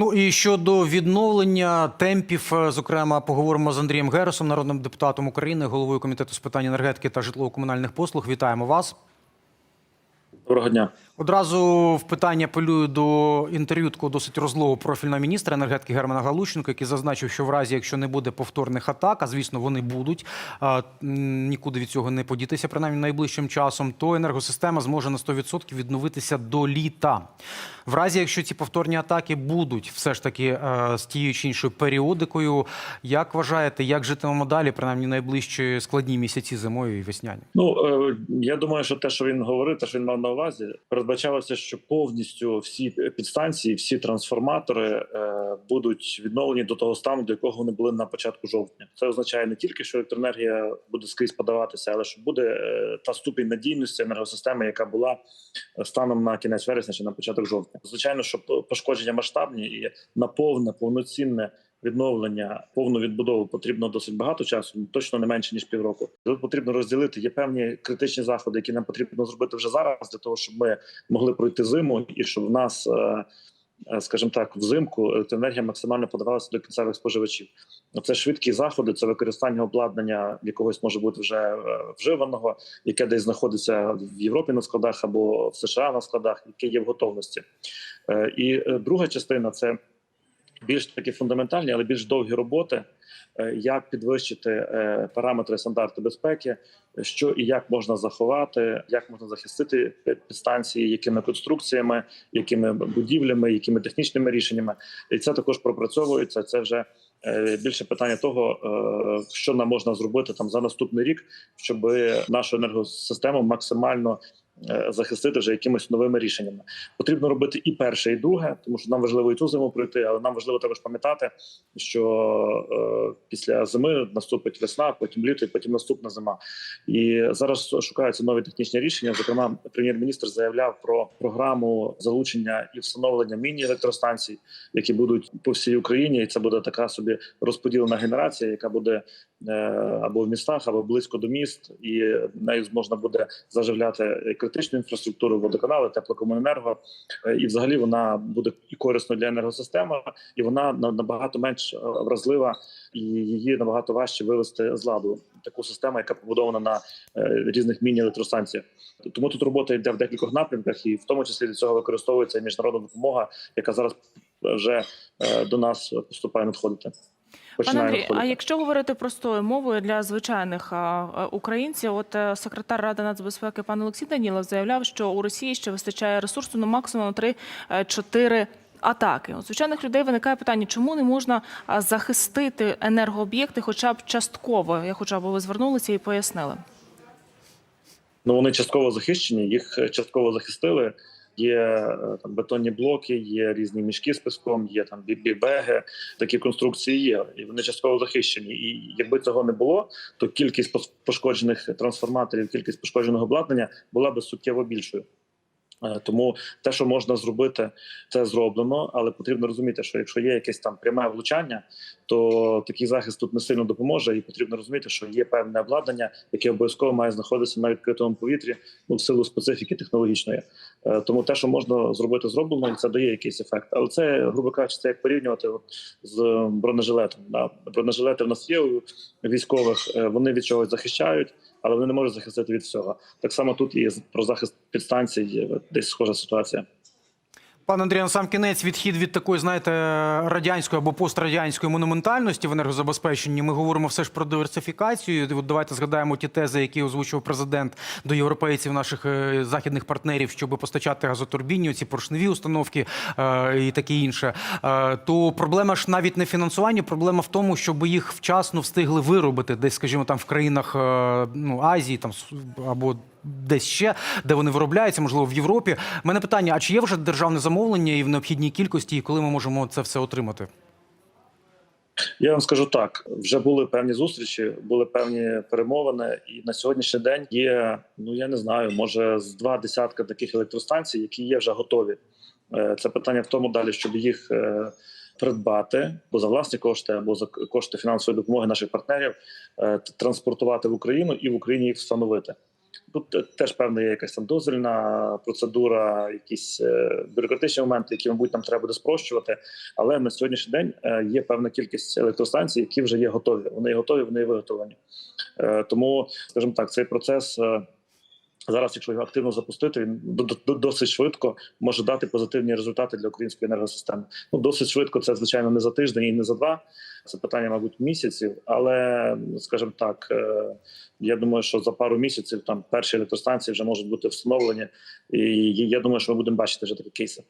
Ну і щодо відновлення темпів, е, зокрема, поговоримо з Андрієм Герасом, народним депутатом України, головою комітету з питань енергетики та житлово-комунальних послуг. Вітаємо вас. Доброго дня. Одразу в питання апелюю до інтерв'ю такого досить розлого профільного міністра енергетики Германа Галущенко, який зазначив, що в разі, якщо не буде повторних атак, а звісно, вони будуть нікуди від цього не подітися, принаймні найближчим часом, то енергосистема зможе на 100% відновитися до літа. В разі, якщо ці повторні атаки будуть все ж таки з тією чи іншою періодикою, як вважаєте, як житимемо далі, принаймні найближчі складні місяці зимою і весняні? Ну е, я думаю, що те, що він говорив, те, що він мав на увазі, передбачалося, що повністю всі підстанції, всі трансформатори е, будуть відновлені до того стану, до якого вони були на початку жовтня. Це означає не тільки, що електроенергія буде скрізь подаватися, але що буде е, та ступінь надійності енергосистеми, яка була е, станом на кінець вересня чи на початок жовтня. Звичайно, що пошкодження масштабні і на повне повноцінне. Відновлення повну відбудову потрібно досить багато часу, ну, точно не менше ніж півроку. Тут потрібно розділити. Є певні критичні заходи, які нам потрібно зробити вже зараз, для того, щоб ми могли пройти зиму, і щоб в нас, е, е, скажімо так, взимку електроенергія максимально подавалася до кінцевих споживачів. Це швидкі заходи, це використання обладнання якогось може бути вже е, вживаного, яке десь знаходиться в Європі на складах або в США на складах, яке є в готовності. І друга частина це більш такі фундаментальні, але більш довгі роботи, е, як підвищити е, параметри стандарти безпеки, що і як можна заховати, як можна захистити підстанції, якими конструкціями, якими будівлями, якими технічними рішеннями, і це також пропрацьовується. Це вже е, більше питання того, що нам можна зробити там за наступний рік, щоб нашу енергосистему максимально захистити вже якимись новими рішеннями. Потрібно робити і перше, і друге, тому що нам важливо і цю зиму пройти, але нам важливо також пам'ятати, що е, після зими наступить весна, потім літо, і потім наступна зима. І зараз шукаються нові технічні рішення. Зокрема, прем'єр-міністр заявляв про програму залучення і встановлення міні-електростанцій, які будуть по всій Україні. І це буде така собі розподілена генерація, яка буде е, або в містах, або близько до міст, і нею можна буде заживляти критичну інфраструктуру, водоканали, теплокомуненерго. Е, І, взагалі, вона буде і корисною для енергосистеми, і вона на- набагато менш е, вразлива, і її набагато важче вивести з ладу. Таку систему, яка побудована на е, різних міні-електростанціях. Тому тут робота йде в декількох напрямках, і в тому числі для цього використовується міжнародна допомога, яка зараз вже е, до нас поступає надходити. Пане Андрій, а якщо говорити простою мовою для звичайних українців, от е, секретар ради нацбезпеки пан Олексій Данілов заявляв, що у Росії ще вистачає ресурсу ну, максимум на 3-4 атаки. У звичайних людей виникає питання, чому не можна захистити енергооб'єкти, хоча б частково. Я хочу, аби ви звернулися і пояснили. Ну вони частково захищені, їх е, частково захистили. Є е, там бетонні блоки, є різні мішки з піском, є там бібеги. Такі конструкції є, і вони частково захищені. І якби цього не було, то кількість пошкоджених трансформаторів, кількість пошкодженого обладнання була би суттєво більшою. Е, Тому те, що можна зробити, це зроблено, але потрібно розуміти, що якщо є якесь там пряме влучання, то такий захист тут не сильно допоможе, і потрібно розуміти, що є певне обладнання, яке обов'язково має знаходитися на відкритому повітрі, ну в силу специфіки технологічної. Е, Тому те, що можна зробити, зроблено, і це дає якийсь ефект. Але це, грубо кажучи, це як порівнювати от з бронежилетом. Да? Бронежилети в нас є у військових, е, вони від чогось захищають. Але вони не можуть захистити від всього. Так само тут і про захист підстанцій десь схожа ситуація. Пане Андрій, на сам кінець відхід від такої, знаєте, радянської або пострадянської монументальності в енергозабезпеченні. Ми говоримо все ж про диверсифікацію. От давайте згадаємо ті тези, які озвучив президент до європейців, наших е, західних партнерів, щоб постачати газотурбінні, ці поршневі установки е, і таке інше. Е, то проблема ж навіть не фінансування, проблема в тому, щоб їх вчасно встигли виробити, десь, скажімо, там в країнах ну, Азії, там або десь ще, де вони виробляються, можливо, в Європі. У мене питання: а чи є вже державне замовлення і в необхідній кількості, і коли ми можемо це все отримати? Я вам скажу так: вже були певні зустрічі, були певні перемовини, і на сьогоднішній день є. Ну я не знаю, може з два десятка таких електростанцій, які є вже готові. Е, Це питання в тому далі, щоб їх е, придбати, або за власні кошти, або за кошти фінансової допомоги наших партнерів, е, транспортувати в Україну і в Україні їх встановити. Тут теж певна є якась там дозвільна процедура, якісь е, бюрократичні моменти, які, мабуть, нам треба буде спрощувати. Але на сьогоднішній день е, є певна кількість електростанцій, які вже є готові. Вони готові, вони виготовлені. Е, Тому, скажімо так, цей процес. Зараз, якщо його активно запустити, він до- до- досить швидко може дати позитивні результати для української енергосистеми. Ну досить швидко, це звичайно не за тиждень і не за два. Це питання, мабуть, місяців. Але скажімо так, е, я думаю, що за пару місяців там перші електростанції вже можуть бути встановлені, і я думаю, що ми будемо бачити вже такі кейси.